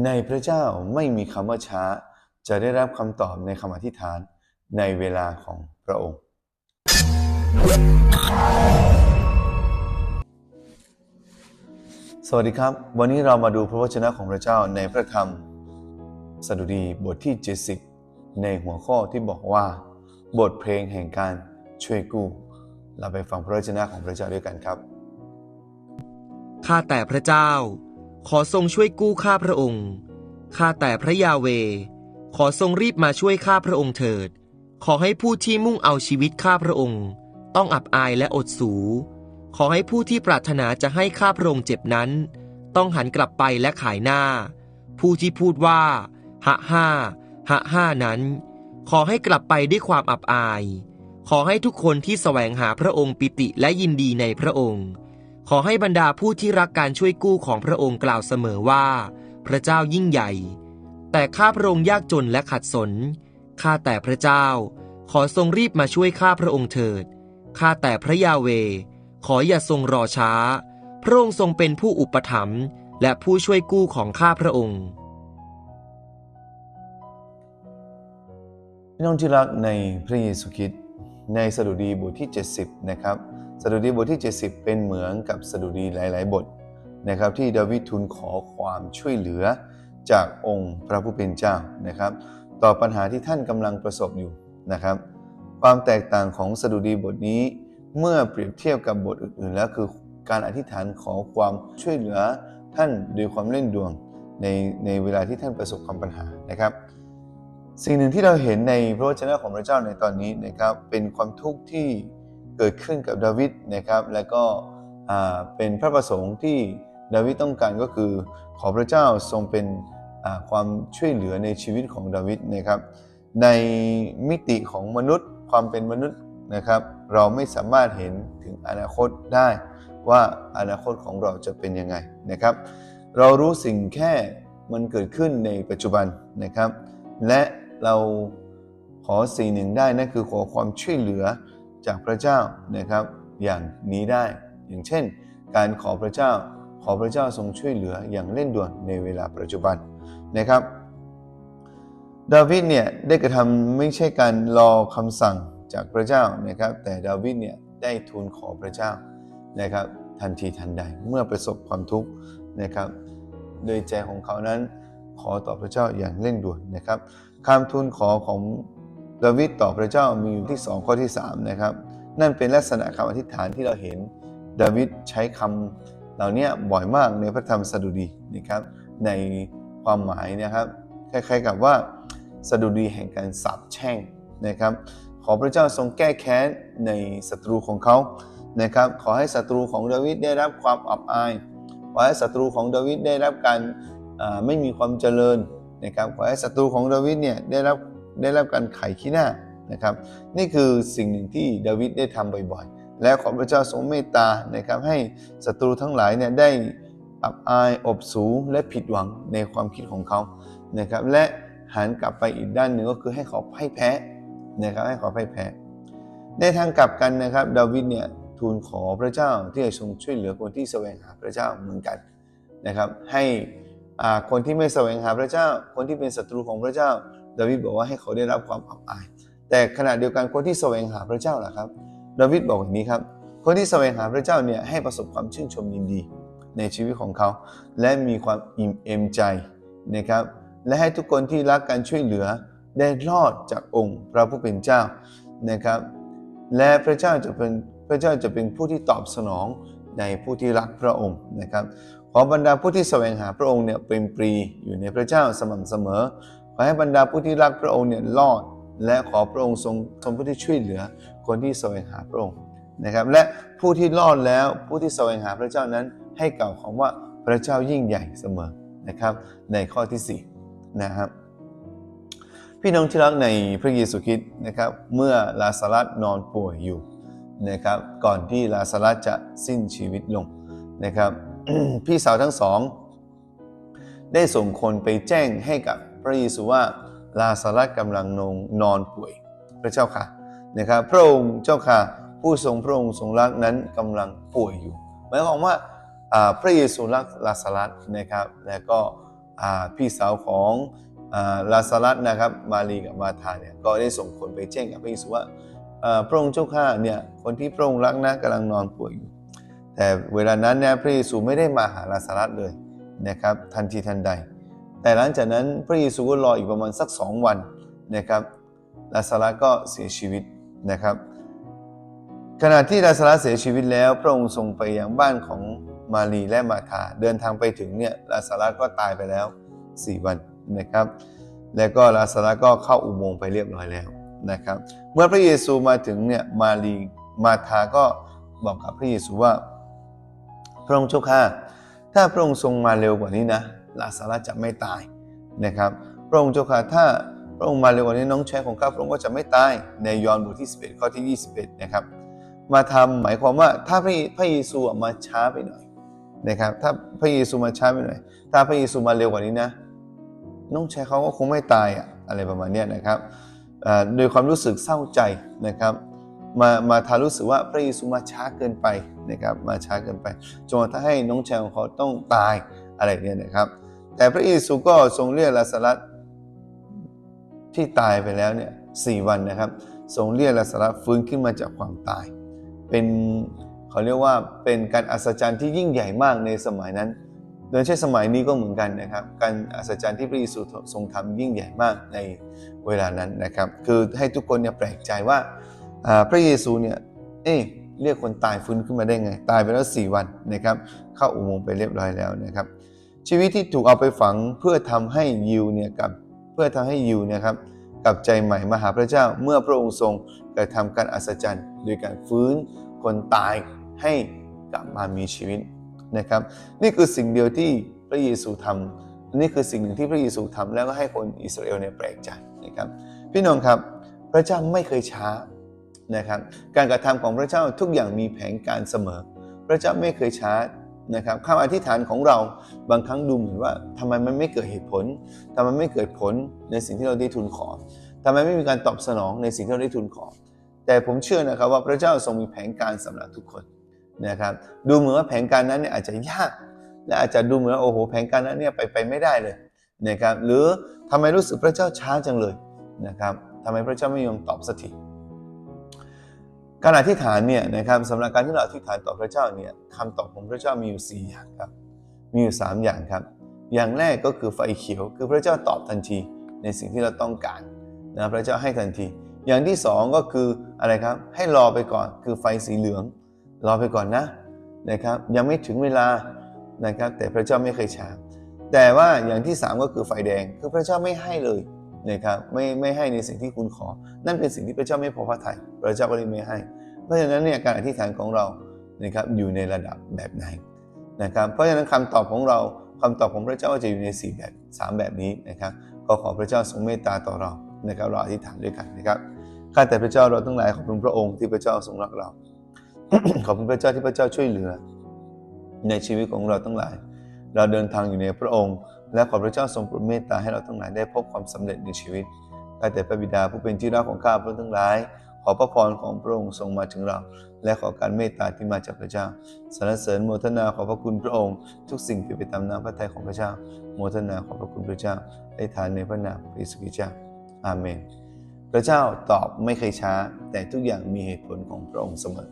ในพระเจ้าไม่มีคำว่าช้า จะได้รับคำตอบในคำอธิษฐานในเวลาของพระองค์ สวัสดีครับ วันนี้เรามาดูพระวจนะของพระเจ้าในพระธรรม สดุดีบทที่ 70 ในหัวข้อที่บอกว่า บทเพลงแห่งการช่วยกู้ เราไปฟังพระวจนะของพระเจ้าด้วยกันครับ ข้าแต่พระเจ้า ขอทรงช่วยกู้ข้าพระองค์ ข้าแต่พระยาเว ขอทรงรีบมาช่วยข้าพระองค์เถิด ขอให้ผู้ที่มุ่งเอาชีวิตข้าพระองค์ ต้องอับอายและอดสู ขอให้ผู้ที่ปรารถนาจะให้ข้าพระองค์เจ็บนั้น ต้องหันกลับไปและขายหน้า ผู้ที่พูดว่าหะห้าหะห้านั้น ขอให้กลับไปด้วยความอับอาย ขอให้ทุกคนที่แสวงหาพระองค์ปิติและยินดีในพระองค์ ขอให้บรรดาผู้ที่รักการช่วยกู้ของพระองค์กล่าวเสมอว่า พระเจ้ายิ่งใหญ่ แต่ข้าพระองค์ยากจนและขัดสน ข้าแต่พระเจ้า ขอทรงรีบมาช่วยข้าพระองค์เถิด ข้าแต่พระยาเว ขออย่าทรงรอช้า พระองค์ทรงเป็นผู้อุปถัมภ์และผู้ช่วยกู้ของข้าพระองค์พี่น้องที่รักในพระเยซูคริสต์ในสดุดีบทที่ 70 นะครับ สดุดีบทที่ 70 เป็นเหมือนกับสดุดีหลาย ๆ บทนะครับที่ดาวิดทูลขอความช่วยเหลือจากองค์พระผู้เป็นเจ้านะครับ ต่อปัญหาที่ท่านกำลังประสบอยู่นะครับ ความแตกต่างของสดุดีบทนี้เมื่อเปรียบเทียบกับบทอื่น ๆ แล้วคือการอธิษฐานขอความช่วยเหลือท่านด้วยความเล่นดวงในในเวลาที่ท่านประสบความปัญหานะครับ สิ่งหนึ่งที่เราเห็นในพระวจนะของพระเจ้าในตอนนี้นะครับเป็นความทุกข์ที่ เกิดขึ้นกับดาวิดนะครับ และก็เป็นพระประสงค์ที่ดาวิดต้องการก็คือขอพระเจ้าทรงเป็นความช่วยเหลือในชีวิตของดาวิดนะครับ ในมิติของมนุษย์ความเป็นมนุษย์นะครับ เราไม่สามารถเห็นถึงอนาคตได้ว่าอนาคตของเราจะเป็นยังไงนะครับ เรารู้สิ่งแค่มันเกิดขึ้นในปัจจุบันนะครับ และเราขอสิ่งหนึ่งได้นั่นคือขอความช่วยเหลือ จากพระเจ้านะครับอย่างนี้ได้ อย่างเช่น การขอพระเจ้าขอพระเจ้าทรงช่วยเหลืออย่างเร่งด่วนในเวลาปัจจุบันนะครับดาวิดเนี่ยได้กระทำไม่ใช่การรอคำสั่งจากพระเจ้านะครับ แต่ดาวิดเนี่ยได้ทูลขอพระเจ้านะครับ ทันทีทันใดเมื่อประสบความทุกข์นะครับ โดยใจของเขานั้นขอต่อพระเจ้าอย่างเร่งด่วนนะครับคำทูลขอของ ดาวิดต่อพระเจ้ามีอยู่ที่ 2 ข้อที่3นะครับนั่นเป็นลักษณะคำอธิษฐานที่เราเห็นดาวิดใช้คำเหล่านี้บ่อยมากในพระธรรมสดุดีนะครับในความหมายนะครับคล้ายๆกับว่าสดุดีแห่งการสาปแช่งนะครับ ขอพระเจ้าทรงแก้แค้นในศัตรูของเขานะครับ ขอให้ศัตรูของดาวิดได้รับความอับอาย ขอให้ศัตรูของดาวิดได้รับการไม่มีความเจริญนะครับ ขอให้ศัตรูของดาวิดเนี่ยได้รับ ได้รับการไขขี้หน้านะครับ นี่คือสิ่งหนึ่งที่ดาวิดได้ทำบ่อยๆ และขอพระเจ้าทรงเมตตานะครับให้ศัตรูทั้งหลายเนี่ยได้อับอายอบสูและผิดหวังในความคิดของเขานะครับและหันกลับไปอีกด้านหนึ่งก็คือให้เขาพ่ายแพ้นะครับให้เขาพ่ายแพ้ ในทางกลับกันนะครับดาวิดเนี่ยทูลขอพระเจ้าที่จะทรงช่วยเหลือคนที่แสวงหาพระเจ้าเหมือนกันนะครับให้คนที่ไม่แสวงหาพระเจ้า คนที่เป็นศัตรูของพระเจ้า ดาวิดบอกว่าให้เขาได้รับความอับอาย แต่ขณะเดียวกันคนที่แสวงหาพระเจ้าล่ะครับ ดาวิดบอกอย่างนี้ครับ คนที่แสวงหาพระเจ้าเนี่ยให้ประสบความชื่นชมยินดี ในชีวิตของเขา และมีความอิ่มเอมใจนะครับ และให้ทุกคนที่รักการช่วยเหลือได้รอดจากองค์พระผู้เป็นเจ้านะครับ และพระเจ้าจะเป็นพระเจ้าจะเป็นผู้ที่ตอบสนองในผู้ที่รักพระองค์นะครับ ขอบรรดาผู้ที่แสวงหาพระองค์เนี่ยเป็นปรีอยู่ในพระเจ้าสม่ำเสมอขอ ให้บรรดาผู้ที่รักพระองค์เนี่ยรอด และขอพระองค์ทรงทรงผู้ที่ช่วยเหลือ คนที่แสวงหาพระองค์นะครับ และผู้ที่รอดแล้วผู้ที่แสวงหาพระเจ้านั้น ให้กล่าวคำว่าพระเจ้ายิ่งใหญ่เสมอนะครับ ในข้อที่สี่นะครับพี่น้องที่รักในพระเยซูคริสต์นะครับ เมื่อลาซารัสนอนป่วยอยู่นะครับ ก่อนที่ลาซารัสจะสิ้นชีวิตลงนะครับ พี่สาวทั้งสอง ได้ส่งคนไปแจ้งให้กับ พระเยซูว่าลาซารัสกำลังนงนอนป่วย พระเจ้าค่ะนะครับ พระองค์เจ้าค่ะ ผู้ทรงพระองค์ทรงรักนั้นกำลังป่วยอยู่หมายความว่าพระเยซูรักลาซารัสนะครับ และก็พี่สาวของอลาซารัสนะครับมารีกับมาธาเนี่ยก็ได้ส่งคนไปแจ้งกับพระเยซูว่าพระองค์เจ้าข้าเนี่ยคนที่พระองค์รักนะกำลังนอนป่วยอยู่ แต่เวลานั้นเนี่ยพระเยซูไม่ได้มาหาลาซารัสเลยนะครับทันทีทันใด แต่หลังจากนั้นพระเยซูก็รออีกประมาณสักสองวันนะครับลาซารัสก็เสียชีวิตนะครับ ขณะที่ลาซารัสเสียชีวิตแล้ว พระองค์ทรงไปยังบ้านของมารีและมาธาเดินทางไปถึงเนี่ยลาซารัสก็ตายไปแล้ว 4 วันนะครับ แล้วก็ลาซารัสก็เข้าอุโมงค์ไปเรียบร้อยแล้วนะครับ เมื่อพระเยซูมาถึงเนี่ยมารีมาธาก็บอกกับพระเยซูว่า พระองค์เจ้าข้าถ้าพระองค์ทรงมาเร็วกว่านี้นะ ลาซารัสจะไม่ตายนะครับพระองค์เจ้าข้าถ้าพระองค์มาเร็วกว่านี้น้องชายของข้าพระองค์ก็จะไม่ตายในยอห์นบทที่ 11 ข้อที่ 21 นะครับ มาทำหมายความว่าถ้าพระพระเยซูมาช้าไปหน่อยนะครับ ถ้าพระเยซูมาช้าไปหน่อย ถ้าพระเยซูมาเร็วกว่านี้นะ น้องชายเขาก็คงไม่ตายอะอะไรประมาณนี้นะครับโดยความรู้สึกเศร้าใจนะครับมามาทารู้สึกว่าพระเยซูมาช้าเกินไปนะครับมาช้าเกินไปจนกระทั่งให้น้องชายของเขาต้องตายอะไรเนี่ยนะครับ แต่พระเยซูก็ทรงเรียกลาซารัสที่ตายไปแล้วเนี่ยสี่วันนะครับ ทรงเรียกลาซารัสฟื้นขึ้นมาจากความตาย เป็นเขาเรียกว่าเป็นการอัศจรรย์ที่ยิ่งใหญ่มากในสมัยนั้น โดยใช่สมัยนี้ก็เหมือนกันนะครับ การอัศจรรย์ที่พระเยซูทรงทำยิ่งใหญ่มากในเวลานั้นนะครับ คือให้ทุกคนเนี่ยแปลกใจว่าพระเยซูเนี่ยเอ๊เรียกคนตายฟื้นขึ้นมาได้ไง ตายไปแล้ว 4 วันนะครับ เข้าอุโมงค์ไปเรียบร้อยแล้วนะครับ ชีวิตที่ถูกเอาไปฝังเพื่อทำให้ยิวเนี่ยกับเพื่อทำให้ยิวเนะครับกลับใจใหม่มาหาพระเจ้าเมื่อพระองค์ทรงกระทำการอัศจรรย์โดยการฟื้นคนตายให้กลับมามีชีวิตนะครับ นี่คือสิ่งเดียวที่พระเยซูทำนี่คือสิ่งหนึ่งที่พระเยซูทำแล้วก็ให้คนอิสราเอลเนี่ยแปลกใจนะครับ พี่น้องครับพระเจ้าไม่เคยช้านะครับ การกระทำของพระเจ้าทุกอย่างมีแผนการเสมอ พระเจ้าไม่เคยช้า นะครับคำอธิษฐานของเราบางครั้งดูเหมือนว่าทำไมมันไม่เกิดเหตุผลทำไมไม่เกิดผลในสิ่งที่เราได้ทูลขอทำไมไม่มีการตอบสนองในสิ่งที่เราได้ทูลขอ แต่ผมเชื่อนะครับว่าพระเจ้าทรงมีแผนการสำหรับทุกคนนะครับดูเหมือนว่าแผนการนั้นเนี่ยอาจจะยากและอาจจะดูเหมือนว่าโอ้โหแผนการนั้นเนี่ยไปไปไม่ได้เลยนะครับหรือทำไมรู้สึกพระเจ้าช้าจังเลยนะครับทำไมพระเจ้าไม่ยอมตอบสักที การอธิษฐานเนี่ยนะครับสำหรับการที่เราอธิษฐานต่อพระเจ้าเนี่ยคำตอบของพระเจ้ามีอยู่ 4 อย่างครับ มีอยู่ 3 อย่างครับ อย่างแรกก็คือไฟเขียว คือพระเจ้าตอบทันทีในสิ่งที่เราต้องการนะพระเจ้าให้ทันที อย่างที่สองก็คืออะไรครับให้รอไปก่อนคือไฟสีเหลือง รอไปก่อนนะนะครับยังไม่ถึงเวลานะครับแต่พระเจ้าไม่เคยช้าแต่ว่าอย่างที่ 3 ก็คือไฟแดงคือพระเจ้าไม่ให้เลย นะครับไม่ไม่ให้ในสิ่งที่คุณขอ นั่นเป็นสิ่งที่พระเจ้าไม่พอพระทัยพระเจ้าก็เลยไม่ให้ เพราะฉะนั้นเนี่ยการอธิษฐานของเรานะครับอยู่ในระดับแบบไหนนะครับเพราะฉะนั้นคำตอบของเราคำตอบของพระเจ้าจะอยู่ใน 4 แบบ 3 แบบนี้นะครับก็ขอพระเจ้าทรงเมตตาต่อเรานะครับเราอธิษฐานด้วยกันนะครับข้าแต่พระเจ้าเราทั้งหลายขอบคุณพระองค์ที่พระเจ้าทรงรักเรา ขอบคุณพระเจ้าที่พระเจ้าช่วยเหลือ ในชีวิตของเราทั้งหลาย เราเดินทางอยู่ในพระองค์ และขอพระเจ้าทรงโปรดเมตตาให้เราทั้งหลายได้พบความสำเร็จในชีวิตข้าแต่พระบิดาผู้เป็นที่รักของข้าพระทั้งหลาย ขอพระพรของพระองค์ทรงมาถึงเรา และขอการเมตตาที่มาจากพระเจ้าสรรเสริญโมทนาขอพระคุณพระองค์ ทุกสิ่งเป็นไปตามน้ำพระทัยของพระเจ้า โมทนาขอพระคุณพระเจ้าได้ทานในพระนามพระเยซูคริสต์เจ้าอาเมน พระเจ้าตอบไม่เคยช้า แต่ทุกอย่างมีเหตุผลของพระองค์เสมอ